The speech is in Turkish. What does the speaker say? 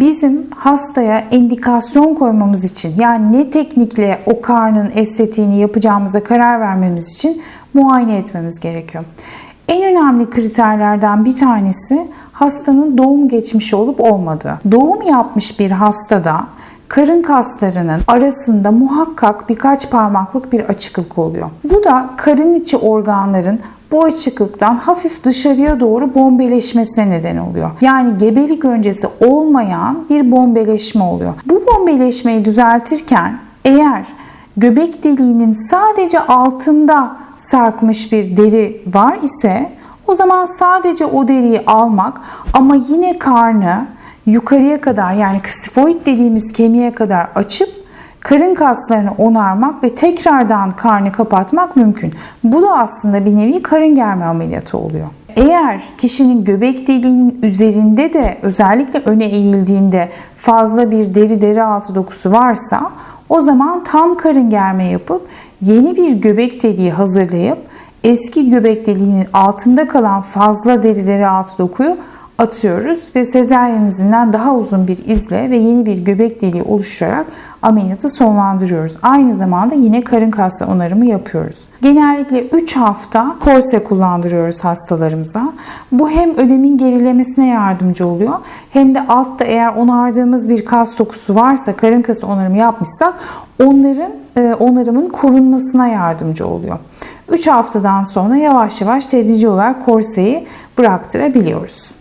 Bizim hastaya indikasyon koymamız için yani ne teknikle o karnın estetiğini yapacağımıza karar vermemiz için muayene etmemiz gerekiyor. En önemli kriterlerden bir tanesi hastanın doğum geçmişi olup olmadığı. Doğum yapmış bir hastada karın kaslarının arasında muhakkak birkaç parmaklık bir açıklık oluyor. Bu da karın içi organların bu açıklıktan hafif dışarıya doğru bombeleşmesine neden oluyor. Yani gebelik öncesi olmayan bir bombeleşme oluyor. Bu bombeleşmeyi düzeltirken eğer göbek deliğinin sadece altında sarkmış bir deri var ise o zaman sadece o deriyi almak ama yine karnı yukarıya kadar yani ksifoid dediğimiz kemiğe kadar açıp karın kaslarını onarmak ve tekrardan karnı kapatmak mümkün. Bu da aslında bir nevi karın germe ameliyatı oluyor. Eğer kişinin göbek deliğinin üzerinde de özellikle öne eğildiğinde fazla bir deri deri altı dokusu varsa o zaman tam karın germe yapıp yeni bir göbek deliği hazırlayıp eski göbek deliğinin altında kalan fazla deri deri altı dokuyu atıyoruz ve sezaryen izinden daha uzun bir izle ve yeni bir göbek deliği oluşturarak ameliyatı sonlandırıyoruz. Aynı zamanda yine karın kası onarımı yapıyoruz. Genellikle 3 hafta korse kullandırıyoruz hastalarımıza. Bu hem ödemin gerilemesine yardımcı oluyor hem de altta eğer onardığımız bir kas dokusu varsa karın kası onarımı yapmışsak onların e, onarımın korunmasına yardımcı oluyor. 3 haftadan sonra yavaş yavaş tedrici olarak korseyi bıraktırabiliyoruz.